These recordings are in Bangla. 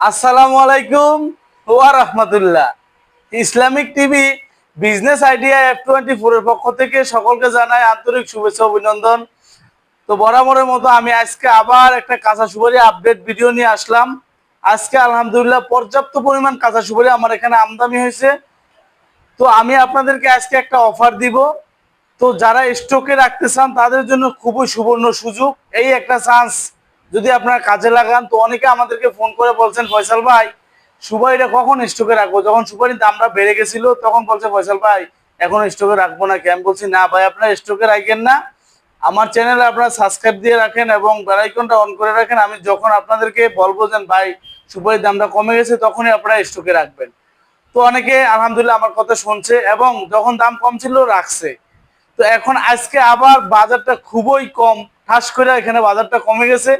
আসসালামু আলাইকুম ওয়া রাহমাতুল্লাহ। Islamic TV business idea F twenty ফোরের পক্ষ থেকে সকলকে জানাই আন্তরিক শুভেচ্ছা, অভিনন্দন। তো বরাবরের মতো আমি আজকে আবার একটা কাঁচা সুপারি আপডেট ভিডিও নিয়ে আসলাম। আজকে আলহামদুলিল্লাহ পর্যাপ্ত পরিমাণ কাঁচা সুপারি আমার এখানে আমদানি হয়েছে। তো আমি আপনাদেরকে আজকে একটা অফার দিব। তো যারা স্টকে রাখতে চান তাদের জন্য খুবই সুবর্ণ সুযোগ। এই একটা চান্স যদি আপনারা কাজে লাগান, তো অনেকে আমাদেরকে ফোন করে বলছেন, ফয়সাল ভাই, সুপারিটা কখন স্টকে রাখব? যখন সুপারির দামটা বেড়ে গেছিল, তখন বলছে, ফয়সাল ভাই, এখন স্টকে রাখব না কি আমি বলছি, না ভাই, আপনারা স্টকে রাখেন না। আমার চ্যানেলে আপনারা সাবস্ক্রাইব দিয়ে রাখেন এবং বেলাইকনটা অন করে রাখেন। আমি যখন আপনাদেরকে বলব যে, ভাই, সুপারির দামটা কমে গেছে, তখনই আপনারা স্টকে রাখবেন। তো অনেকে, আলহামদুলিল্লাহ, আমার কথা শুনছে এবং যখন দাম কম ছিল, রাখছে। তো এখন আজকে আবার বাজারটা খুবই কম। ঠাস করে এখানে বাজারটা কমে গেছে।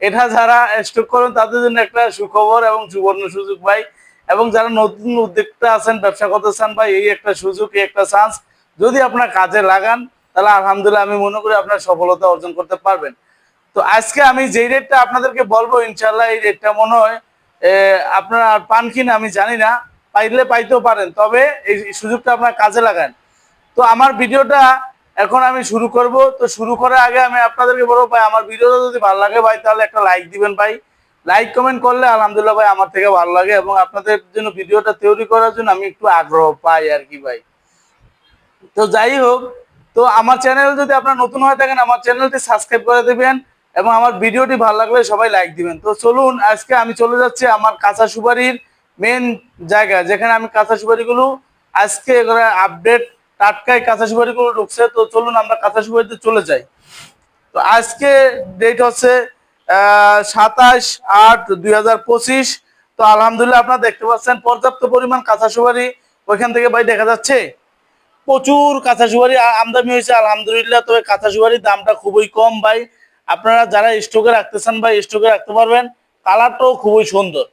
এটা যারা স্টক করেন, তাদের জন্য একটা সুখবর এবং সুবর্ণ সুযোগ ভাই। এবং যারা নতুন উদ্যোক্তা আছেন, ব্যবসা করতে চান ভাই, এই একটা সুযোগ, এই একটা চান্স যদি আপনার কাজে লাগান, তাহলে আলহামদুলিল্লাহ আমি মনে করি আপনার সফলতা অর্জন করতে পারবেন। তো আজকে আমি যেই রেটটা আপনাদেরকে বলব ইনশাল্লাহ এই রেটটা মনে হয় আপনারা পান কিনা আমি জানি না। পাইলে পাইতেও পারেন, তবে এই সুযোগটা আপনার কাজে লাগান। তো আমার ভিডিওটা এখন আমি শুরু করব। তো শুরু করার আগে আমি আপনাদেরকে বলব, ভাই, আমার ভিডিওটা যদি ভালো লাগে, ভাই, তাহলে একটা লাইক দিবেন, ভাই। লাইক কমেন্ট করলে আলহামদুলিল্লাহ, ভাই, আমার থেকে ভালো লাগে এবং আপনাদের জন্য ভিডিওটা তৈরি করার জন্য আমি একটু আগ্রহ পাই আর কি, ভাই। তো যাই হোক, তো আমার চ্যানেল যদি আপনার নতুন হয়ে থাকেন, আমার চ্যানেলটি সাবস্ক্রাইব করে দেবেন এবং আমার ভিডিওটি ভালো লাগলে সবাই লাইক দিবেন। তো চলুন, আজকে আমি চলে যাচ্ছি আমার কাঁচা সুপারির মেন জায়গা যেখানে আমি কাঁচা সুপারিগুলো আজকে আপডেট টাটকায় কাঁচা সুপারিগুলো ঢুকছে, তো চলুন আমরা কাঁচা সুপারিতে চলে যাই। তো আজকে ডেট হচ্ছে সাতাশ আট দুই তো আলহামদুলিল্লাহ আপনারা দেখতে পাচ্ছেন, পর্যাপ্ত পরিমাণ কাঁচা সুপারি ওইখান থেকে ভাই দেখা যাচ্ছে। প্রচুর কাঁচা সুপারি আমদানি হয়েছে, আলহামদুলিল্লাহ। তবে কাঁচা সুপারির দামটা খুবই কম ভাই। আপনারা যারা স্টকে রাখতে চান ভাই, স্টকে রাখতে পারবেন। কালারটাও খুবই সুন্দর।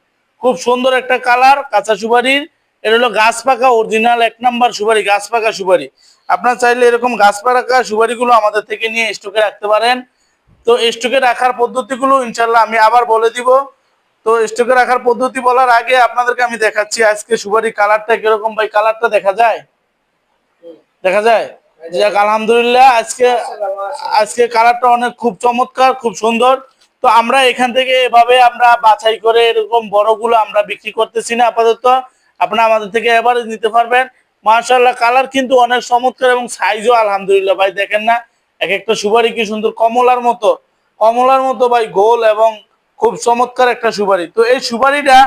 খুব সুন্দর একটা কালার কাঁচা সুপারির এটা হলো গাছ পাকা অরিজিনাল এক নাম্বার সুপারি গাছ পাকা সুপারি। আপনারা চাইলে এরকম গাছ পাকা সুপারিগুলো আমাদের থেকে নিয়ে স্টকে রাখতে পারেন। তো স্টকে রাখার পদ্ধতিগুলো ইনশাল্লাহ আমি আবার বলে দিব। তো স্টকে রাখার পদ্ধতি বলার আগে আপনাদেরকে আমি দেখাচ্ছি আজকে সুপারি কালারটা কীরকম ভাই কালারটা দেখা যায়? দেখা যায়? যাক আলহামদুলিল্লাহ আজকে আজকে কালারটা অনেক খুব চমৎকার খুব সুন্দর। তো আমরা এখান থেকে এভাবে আমরা বাছাই করে এরকম বড়গুলো আমরা বিক্রি করতেছি না আপাতত। আপনারা আমাদের থেকে এবারে নিতে পারবেন। মার্শাল্লাহ কালার কিন্তু অনেক চমৎকার এবং সাইজও আলহামদুলিল্লাহ ভাই, দেখেন না? এক একটা সুপারি কি সুন্দর, কমলার মতো কমলার মতো ভাই, গোল এবং খুব চমৎকার একটা সুপারি। তো এই সুপারিটা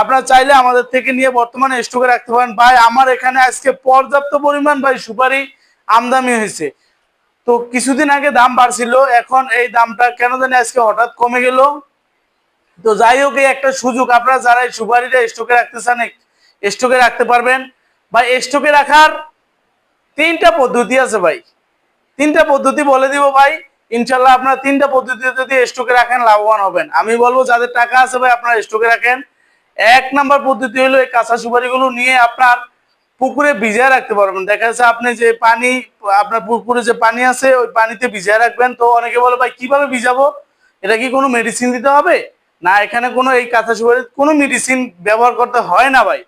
আপনারা চাইলে আমাদের থেকে নিয়ে বর্তমানে স্টকে রাখতে পারেন। ভাই, আমার এখানে আজকে পর্যাপ্ত পরিমাণ ভাই সুপারি আমদানি হয়েছে। তো কিছুদিন আগে দাম বাড়ছিল, এখন এই দামটা কেন জানি আজকে হঠাৎ কমে গেল। তো যাই হোক একটা সুযোগ, আপনারা যারা এই সুপারিটা স্টকে রাখতে চান স্টকে রাখতে পারবেন। বা স্টকে রাখার তিনটা পদ্ধতি আছে ভাই। তিনটা পদ্ধতি বলে দিব ভাই। ইনশাল্লাহ আপনার তিনটা পদ্ধতিতে যদি স্টকে রাখেন, লাভবান হবেন। আমি বলব, যাদের টাকা আছে ভাই, আপনার স্টকে রাখেন। এক নাম্বার পদ্ধতি হলো এই কাঁচা সুপারিগুলো নিয়ে আপনার পুকুরে ভিজায় রাখতে পারবেন। দেখা যাচ্ছে আপনি যে পানি, আপনার পুকুরে যে পানি আছে, ওই পানিতে ভিজায় রাখবেন। তো অনেকে বলে, ভাই, কীভাবে ভিজাবো? এটা কি কোনো মেডিসিন দিতে হবে? না, এখানে কোনো এই কাঁচা সুপারি কোনো মেডিসিন ব্যবহার করতে হয় না ভাই।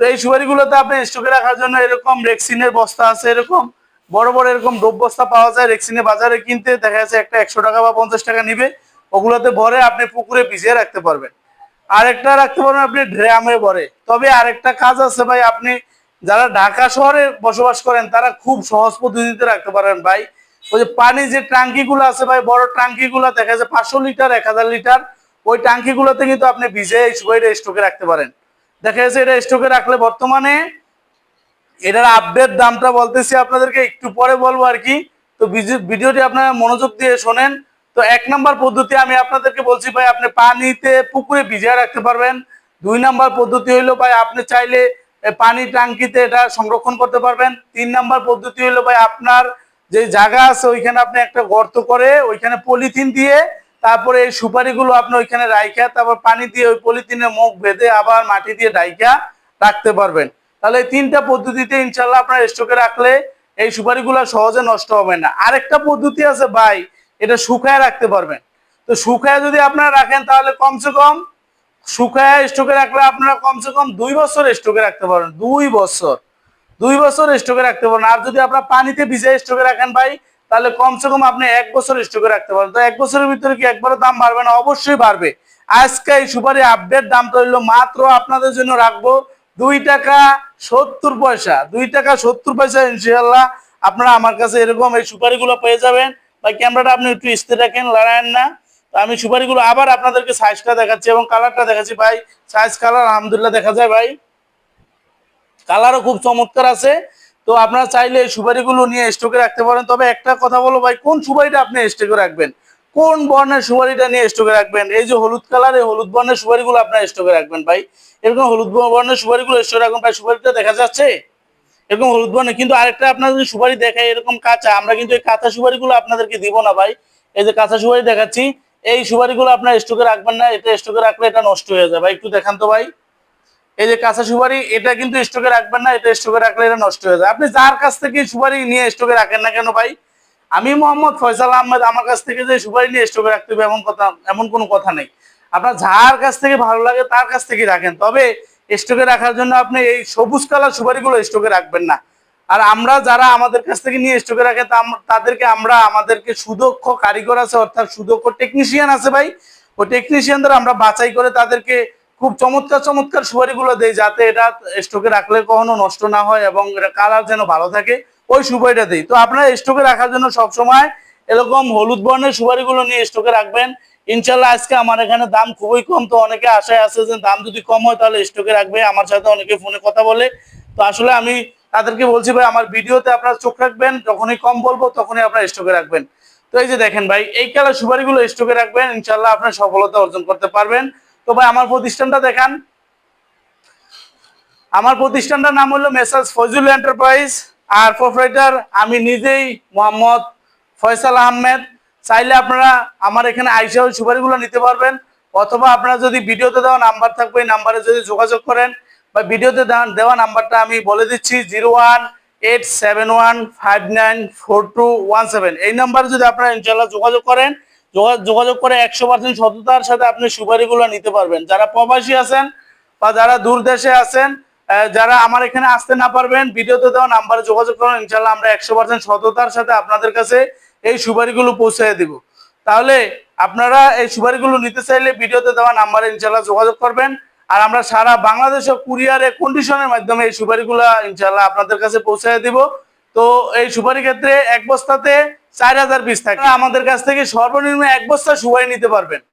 তো এই সুপারিগুলোতে আপনি স্টকে রাখার জন্য এরকম রেক্সিনের বস্তা আছে, এরকম বড় বড় এরকম ডোব বস্তা পাওয়া যায়। রেক্সিনের বাজারে কিনতে দেখা যাচ্ছে একটা একশো টাকা বা পঞ্চাশ টাকা নিবে। ওগুলোতে ভরে আপনি পুকুরে ভিজিয়ে রাখতে পারবেন। আরেকটা রাখতে পারবেন আপনি ড্রামে ভরে। তবে আরেকটা কাজ আছে ভাই, আপনি যারা ঢাকা শহরে বসবাস করেন, তারা খুব সহজ পদ্ধতিতে রাখতে পারেন ভাই। ওই যে পানি যে ট্যাঙ্কি গুলো আছে ভাই, বড় ট্যাঙ্কি গুলো দেখা যায় পাঁচশো লিটার, এক হাজার লিটার। ওই ট্যাঙ্কি গুলোতে কিন্তু আপনি ভিজে এই সুপারিটা স্টকে রাখতে পারেন। দেখা যাচ্ছে এটা স্টকে রাখলে বর্তমানে এটার আপডেট দামটা বলতেছি আপনাদেরকে, একটু পরে বলব আর কি। তো ভিডিওটি আপনারা মনোযোগ দিয়ে শোনেন। তো এক নাম্বার পদ্ধতি আমি আপনাদেরকে বলছি ভাই, আপনি পানিতে পুকুরে ভিজিয়ে রাখতে পারবেন। দুই নাম্বার পদ্ধতি হইল ভাই, আপনি চাইলে পানি ট্যাঙ্কিতে এটা সংরক্ষণ করতে পারবেন। তিন নাম্বার পদ্ধতি হইল ভাই, আপনার যে জায়গা আছে, ওইখানে আপনি একটা গর্ত করে ওইখানে পলিথিন দিয়ে তারপরে এই সুপারিগুলো আপনি ওইখানে রাইখা, তারপর পানি দিয়ে ওই পলিথিনের মুখ বেঁধে আবার মাটি দিয়ে ডাইকা রাখতে পারবেন। তাহলে এই তিনটা পদ্ধতিতে ইনশাল্লাহ আপনার স্টকে রাখলে এই সুপারিগুলো সহজে নষ্ট হবে না। আরেকটা পদ্ধতি আছে ভাই, এটা শুকায় রাখতে পারবেন। তো শুকায় যদি আপনারা রাখেন তাহলে কমসে কম শুকায় স্টকে রাখলে আপনারা কমসে কম দুই বছর স্টকে রাখতে পারবেন, দুই বছর। দুই বছর স্টকে রাখতে পারবেন। আর যদি আপনার পানিতে ভিজে স্টকে রাখেন ভাই তাহলে কমসে কম আপনি এক বছর স্টকে রাখতে পারেন। তো এক বছরের ভিতরে কি একবারও দাম বাড়বে না? অবশ্যই বাড়বে। আজকে এই সুপারি আপডেট দামটা হইল মাত্র আপনাদের জন্য রাখব দুই টাকা সত্তর পয়সা। দুই টাকা সত্তর পয়সা ইনশাল্লাহ আপনারা আমার কাছে এরকম এই সুপারিগুলো পেয়ে যাবেন। ভাই ক্যামেরাটা আপনি একটু স্থির রাখেন, লড়ায়েন না। তো আমি সুপারিগুলো আবার আপনাদেরকে সাইজটা দেখাচ্ছি এবং কালারটা দেখাচ্ছি ভাই। সাইজ কালার আলহামদুলিল্লাহ দেখা যায় ভাই। কালারও খুব চমৎকার আছে। তো আপনারা চাইলে এই সুপারিগুলো নিয়ে স্টকে রাখতে পারেন। তবে একটা কথা বলো ভাই, কোন সুপারিটা আপনি স্টকে রাখবেন? কোন বর্ণের সুপারিটা নিয়ে স্টকে রাখবেন? এই যে হলুদ কালার এই হলুদ বর্ণের সুপারিগুলো আপনার স্টকে রাখবেন ভাই। এরকম হলুদ বর্ণের সুপারিগুলো স্টকে রাখবেন ভাই, সুপারিটা দেখা যাচ্ছে? এরকম হলুদ বর্ণের কিন্তু আরেকটা আপনাদের যদি সুপারি দেখায়, এরকম কাঁচা, আমরা কিন্তু এই কাঁচা সুপারিগুলো আপনাদেরকে দিব না ভাই। এই যে কাঁচা সুপারি দেখাচ্ছি, এই সুপারিগুলো আপনার স্টকে রাখবেন না, এটা স্টকে রাখলে এটা নষ্ট হয়ে যাবে ভাই, একটু দেখান তো ভাই। এই যে কাঁচা সুপারি, এটা কিন্তু স্টকে রাখবেন না, এটা স্টকে রাখলে এটা নষ্ট হয়ে যায়। আপনি যার কাছ থেকে সুপারি নিয়ে স্টকে রাখেন না কেন ভাই? আমি মোহাম্মদ ফয়সাল আহমেদ, আমার কাছ থেকে যে সুপারি নিয়ে স্টকে রাখতে হবে এমন কথা, এমন কোনো কথা নেই। আপনার যার কাছ থেকে ভালো লাগে তার কাছ থেকে রাখেন। তবে স্টকে রাখার জন্য আপনি এই সবুজ কালার সুপারিগুলো স্টকে রাখবেন না। আর আমরা যারা আমাদের কাছ থেকে নিয়ে স্টকে রাখে তাদেরকে আমরা, আমাদেরকে সুদক্ষ কারিগর আছে, অর্থাৎ সুদক্ষ টেকনিশিয়ান আছে ভাই। ওই টেকনিশিয়ানদের আমরা বাছাই করে তাদেরকে খুব চমৎকার চমৎকার সুপারিগুলো দেই যাতে এটা স্টকে রাখলে কখনো নষ্ট না হয় এবং এটা কালার যেন ভালো থাকে, ওই সুপারিটা দিই। তো আপনারা স্টকে রাখার জন্য সবসময় এরকম হলুদ বর্ণের সুপারিগুলো নিয়ে স্টকে রাখবেন। ইনশাল্লাহ আজকে আমার এখানে দাম খুবই কম, তো অনেকে আশায় আছে যে দাম যদি কম হয় তাহলে স্টকে রাখবে। আমার সাথে অনেকে ফোনে কথা বলে। তো আসলে আমি তাদেরকে বলছি ভাই, আমার ভিডিওতে আপনারা চোখ রাখবেন, যখনই কম বলব তখনই আপনারা স্টকে রাখবেন। তো এই যে দেখেন ভাই, এই কালার সুপারিগুলো স্টকে রাখবেন ইনশাল্লাহ আপনার সফলতা অর্জন করতে পারবেন। তো ভাই, আমার প্রতিষ্ঠানটা দেখান। আমার প্রতিষ্ঠানটার নাম হলো মেসার্স ফজুল এন্টারপ্রাইজ। আর প্রোপ্রাইটার আমি নিজেই মোহাম্মদ ফয়সাল আহমেদ। চাইলে আপনারা আমার এখানে আইসা সুপারিগুলো নিতে পারবেন। অথবা আপনারা যদি ভিডিওতে দেওয়া নাম্বার থাকবে, এই নাম্বারে যদি যোগাযোগ করেন, বা ভিডিওতে দেওয়া- নাম্বারটা আমি বলে দিচ্ছি, zero one eight seven one five nine four two one seven. এই নাম্বারে যদি আপনারা ইনশাল্লাহ যোগাযোগ করেন যোগাযোগ করে একশো পার্সেন্ট সততার সাথে আপনি সুপারিগুলো নিতে পারবেন। যারা প্রবাসী আছেন বা যারা দূর দেশে আছেন যারা আমার এখানে আসতে না পারবেন, ভিডিওতে দেওয়া নাম্বারে যোগাযোগ করুন ইনশাল্লাহ আমরা একশো পার্সেন্ট সততার সাথে আপনাদের কাছে এই সুপারিগুলো পৌঁছে দিব। তাহলে আপনারা এই সুপারিগুলো নিতে চাইলে ভিডিওতে দেওয়া নাম্বারে ইনশাল্লাহ যোগাযোগ করবেন। আর আমরা সারা বাংলাদেশে কুরিয়ারে কন্ডিশনের মাধ্যমে এই সুপারিগুলো ইনশাল্লাহ আপনাদের কাছে পৌঁছে দিব। তো এই সুপারি ক্ষেত্রে এক বস্তাতে চার হাজার পিস থাকে। আমাদের কাছ থেকে সর্বনিম্ন এক বস্তা সুপারি নিতে পারবেন।